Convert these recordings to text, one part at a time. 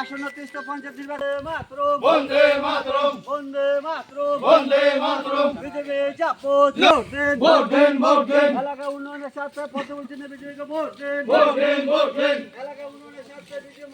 আসন্ন তৃতীয় পঞ্চায়েত নির্বাচনে মাতরম বন্দে মাতরম। বন্দে মাতরম। বন্দে মাতরম। বিজেপি জাপদ ভোট দেন ভোট দেন ভোট দেন। এলাকা উন্নয়নের স্বার্থে বলছেন বিজেপিকে ভোট দেন। ভোট দেন ভোট দেন। এলাকা উন্নয়নের স্বার্থে বিজেপি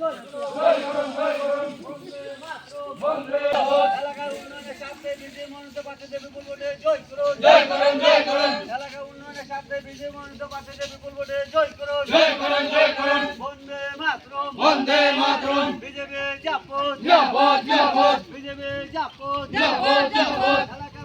জয় করুন জয় করুন জয় করুন। এলাকা উন্নয়নের স্বার্থে বিজেপি মনোনীত প্রার্থীদের বিপুল ভোটে জয় বন্দে মাতরম। বিজেপি জাপদ জিন্দাবাদ জিন্দাবাদ বিজেপি জিন্দাবাদ জিন্দাবাদ এলাকা